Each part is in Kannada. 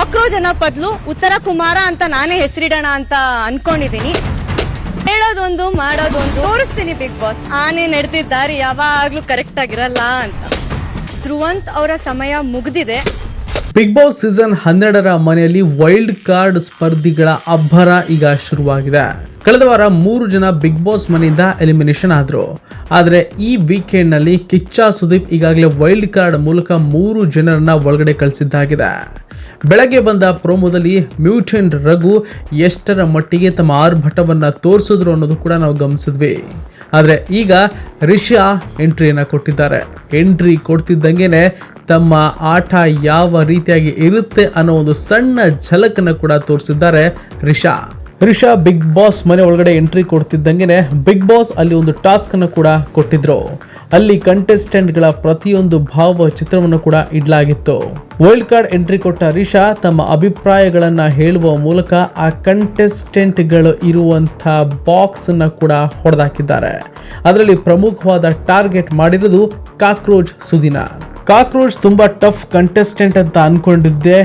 ಕಾಕ್ರೋಚ್ ಅನ್ನೋ ಬದಲು ಉತ್ತರ ಕುಮಾರ ಅಂತ ನಾನೇ ಹೆಸರಿಡೋಣ ಅಂತ ಅನ್ಕೊಂಡಿದ್ದೀನಿ. ಹೇಳೋದೊಂದು ಮಾಡೋದೊಂದು. ತೋರಿಸ್ತೀನಿ ಬಿಗ್ ಬಾಸ್. ಆನೆ ನಡೆದಿದ್ದಾರೆ ಯಾವಾಗ್ಲೂ ಕರೆಕ್ಟ್ ಆಗಿರಲ್ಲ ಅಂತ. ಧ್ರುವಂತ್ ಅವರ ಸಮಯ ಮುಗಿದಿದೆ. ಬಿಗ್ ಬಾಸ್ ಸೀಸನ್ ಹನ್ನೆರಡರ ಮನೆಯಲ್ಲಿ ವೈಲ್ಡ್ ಕಾರ್ಡ್ ಸ್ಪರ್ಧಿಗಳ ಅಬ್ಬರ ಈಗ ಶುರುವಾಗಿದೆ. ಕಳೆದ ವಾರ ಮೂರು ಜನ ಬಿಗ್ ಬಾಸ್ ಮನೆಯಿಂದ ಎಲಿಮಿನೇಷನ್ ಆದರು. ಆದರೆ ಈ ವೀಕೆಂಡ್ನಲ್ಲಿ ಕಿಚ್ಚ ಸುದೀಪ್ ಈಗಾಗಲೇ ವೈಲ್ಡ್ ಕಾರ್ಡ್ ಮೂಲಕ ಮೂರು ಜನರನ್ನ ಒಳಗಡೆ ಕಳಿಸಿದ್ದಾಗಿದೆ. ಬೆಳಗ್ಗೆ ಬಂದ ಪ್ರೋಮೋದಲ್ಲಿ ಮ್ಯೂಟೆಂಟ್ ರಘು ಎಷ್ಟರ ಮಟ್ಟಿಗೆ ತಮ್ಮ ಆರ್ಭಟವನ್ನ ತೋರಿಸಿದ್ರು ಅನ್ನೋದು ಕೂಡ ನಾವು ಗಮನಿಸಿದ್ವಿ. ಆದರೆ ಈಗ ರಿಷಾ ಎಂಟ್ರಿಯನ್ನು ಕೊಟ್ಟಿದ್ದಾರೆ. ಎಂಟ್ರಿ ಕೊಡ್ತಿದ್ದಂಗೆನೆ ತಮ್ಮ ಆಟ ಯಾವ ರೀತಿಯಾಗಿ ಇರುತ್ತೆ ಅನ್ನೋ ಒಂದು ಸಣ್ಣ ಝಲಕನ್ನು ಕೂಡ ತೋರಿಸಿದ್ದಾರೆ ರಿಷಾ. ರಿಷಾ ಬಿಗ್ ಬಾಸ್ ಮನೆ ಒಳಗಡೆ ಎಂಟ್ರಿ ಕೊಡ್ತಿದ್ದಂಗೆನೆ ಬಿಗ್ ಬಾಸ್ ಅಲ್ಲಿ ಒಂದು ಟಾಸ್ಕ್ ಅನ್ನು ಕೂಡ ಕೊಟ್ಟಿದ್ರು. ಅಲ್ಲಿ ಕಂಟೆಸ್ಟೆಂಟ್ಗಳ ಪ್ರತಿಯೊಂದು ಭಾವ ಚಿತ್ರವನ್ನು ಕೂಡ ಇಡಲಾಗಿತ್ತು. ವೈಲ್ಡ್ ಕಾರ್ಡ್ ಎಂಟ್ರಿ ಕೊಟ್ಟ ರಿಷಾ ತಮ್ಮ ಅಭಿಪ್ರಾಯಗಳನ್ನ ಹೇಳುವ ಮೂಲಕ ಆ ಕಂಟೆಸ್ಟೆಂಟ್ಗಳು ಇರುವಂಥ ಬಾಕ್ಸ್ ಅನ್ನ ಕೂಡ ಹೊಡೆದಾಕಿದ್ದಾರೆ. ಅದರಲ್ಲಿ ಪ್ರಮುಖವಾದ ಟಾರ್ಗೆಟ್ ಮಾಡಿರೋದು ಕಾಕ್ರೋಚ್ ಸುದಿನ. ಕಾಕ್ರೋಚ್ ತುಂಬಾ ಟಫ್ ಕಂಟೆಸ್ಟೆಂಟ್ ಅಂತ ಅನ್ಕೊಂಡಿದ್ದೆ,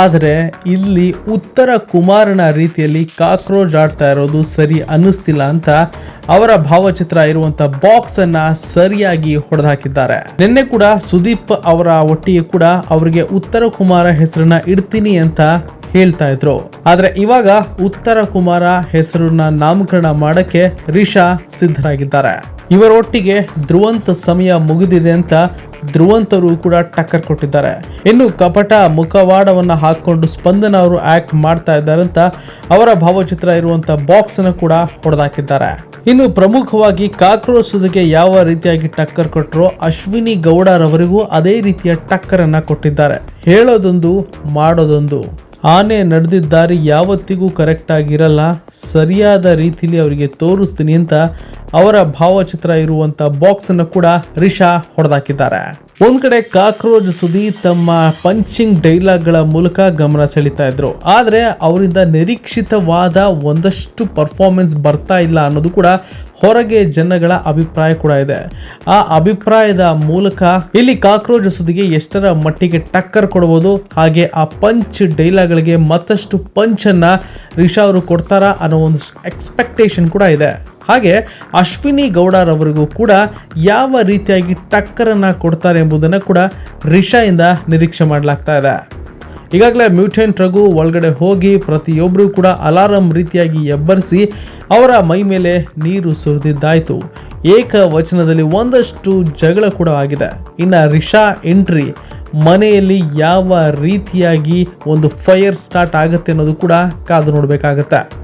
ಆದರೆ ಇಲ್ಲಿ ಉತ್ತರ ಕುಮಾರನ ರೀತಿಯಲ್ಲಿ ಕಾಕ್ರೋಚ್ ಆಡ್ತಾ ಇರೋದು ಸರಿ ಅನ್ನಿಸ್ತಿಲ್ಲ ಅಂತ ಅವರ ಭಾವಚಿತ್ರ ಇರುವಂತ ಬಾಕ್ಸ್ ಅನ್ನ ಸರಿಯಾಗಿ ಹೊಡೆದಾಕಿದ್ದಾರೆ. ನಿನ್ನೆ ಕೂಡ ಸುದೀಪ್ ಅವರ ಒಟ್ಟಿಗೆ ಕೂಡ ಅವರಿಗೆ ಉತ್ತರ ಕುಮಾರ ಹೆಸರನ್ನ ಇಡ್ತೀನಿ ಅಂತ ಹೇಳ್ತಾ ಇದ್ರು. ಆದ್ರೆ ಇವಾಗ ಉತ್ತರ ಕುಮಾರ ಹೆಸರನ್ನ ನಾಮಕರಣ ಮಾಡಕ್ಕೆ ರಿಷಾ ಸಿದ್ಧರಾಗಿದ್ದಾರೆ. ಇವರೊಟ್ಟಿಗೆ ಧ್ರುವಂತ ಸಮಯ ಮುಗಿದಿದೆ ಅಂತ ಧ್ರುವಂತರು ಕೂಡ ಟಕ್ಕರ್ ಕೊಟ್ಟಿದ್ದಾರೆ. ಇನ್ನು ಕಪಟ ಮುಖವಾಡವನ್ನ ಹಾಕೊಂಡು ಸ್ಪಂದನ ಅವರು ಆಕ್ಟ್ ಮಾಡ್ತಾ ಇದ್ದಾರೆ ಅಂತ ಅವರ ಭಾವಚಿತ್ರ ಇರುವಂತ ಬಾಕ್ಸ್ ಅನ್ನು ಕೂಡ ಹೊಡೆದಾಕಿದ್ದಾರೆ. ಇನ್ನು ಪ್ರಮುಖವಾಗಿ ಕಾಕ್ರೋಚ್ ಜೊತೆಗೆ ಯಾವ ರೀತಿಯಾಗಿ ಟಕ್ಕರ್ ಕೊಟ್ಟರೋ ಅಶ್ವಿನಿ ಗೌಡರವರಿಗೂ ಅದೇ ರೀತಿಯ ಟಕ್ಕರ್ ಕೊಟ್ಟಿದ್ದಾರೆ. ಹೇಳೋದೊಂದು, ಮಾಡೋದೊಂದು. ಆನೆ ನಡೆದಿದ್ದ ದಾರಿ ಯಾವತ್ತಿಗೂ ಕರೆಕ್ಟ್ ಆಗಿರಲ್ಲ. ಸರಿಯಾದ ರೀತಿಲಿ ಅವರಿಗೆ ತೋರಿಸ್ತೀನಿ ಅಂತ ಅವರ ಭಾವಚಿತ್ರ ಇರುವಂತ ಬಾಕ್ಸ್ ಅನ್ನು ಕೂಡ ರಿಷಾ ಹೊಡೆದಾಕಿದ್ದಾರೆ. ಒಂದ್ ಕಡೆ ಕಾಕ್ರೋಚ್ ಸುದಿ ತಮ್ಮ ಪಂಚಿಂಗ್ ಡೈಲಾಗ್ಗಳ ಮೂಲಕ ಗಮನ ಸೆಳೀತಾ ಇದ್ರು. ಆದ್ರೆ ಅವರಿಂದ ನಿರೀಕ್ಷಿತವಾದ ಒಂದಷ್ಟು ಪರ್ಫಾರ್ಮೆನ್ಸ್ ಬರ್ತಾ ಇಲ್ಲ ಅನ್ನೋದು ಕೂಡ ಹೊರಗೆ ಜನಗಳ ಅಭಿಪ್ರಾಯ ಕೂಡ ಇದೆ. ಆ ಅಭಿಪ್ರಾಯದ ಮೂಲಕ ಇಲ್ಲಿ ಕಾಕ್ರೋಚ್ ಸುದಿಗೆ ಎಷ್ಟರ ಮಟ್ಟಿಗೆ ಟಕ್ಕರ್ ಕೊಡಬಹುದು ಹಾಗೆ ಆ ಪಂಚ್ ಡೈಲಾಗ್ಗಳಿಗೆ ಮತ್ತಷ್ಟು ಪಂಚನ್ನ ರಿಷಾ ಅವರು ಕೊಡ್ತಾರಾ ಅನ್ನೋ ಒಂದು ಎಕ್ಸ್ಪೆಕ್ಟೇಷನ್ ಕೂಡ ಇದೆ. ಹಾಗೆ ಅಶ್ವಿನಿ ಗೌಡರವರಿಗೂ ಕೂಡ ಯಾವ ರೀತಿಯಾಗಿ ಟಕ್ಕರನ್ನ ಕೊಡ್ತಾರೆ ಎಂಬುದನ್ನು ಕೂಡ ರಿಷಾಯಿಂದ ನಿರೀಕ್ಷೆ ಮಾಡಲಾಗ್ತಾ ಇದೆ. ಈಗಾಗಲೇ ಮ್ಯೂಟೆಂಟ್ ರಘು ಒಳಗಡೆ ಹೋಗಿ ಪ್ರತಿಯೊಬ್ಬರೂ ಕೂಡ ಅಲಾರಂ ರೀತಿಯಾಗಿ ಎಬ್ಬರಿಸಿ ಅವರ ಮೈ ಮೇಲೆ ನೀರು ಸುರಿದಿದ್ದಾಯ್ತು. ಏಕವಚನದಲ್ಲಿ ಒಂದಷ್ಟು ಜಗಳ ಕೂಡ ಆಗಿದೆ. ಇನ್ನು ರಿಷಾ ಎಂಟ್ರಿ ಮನೆಯಲ್ಲಿ ಯಾವ ರೀತಿಯಾಗಿ ಒಂದು ಫೈರ್ ಸ್ಟಾರ್ಟ್ ಆಗುತ್ತೆ ಅನ್ನೋದು ಕೂಡ ಕಾದು ನೋಡಬೇಕಾಗತ್ತೆ.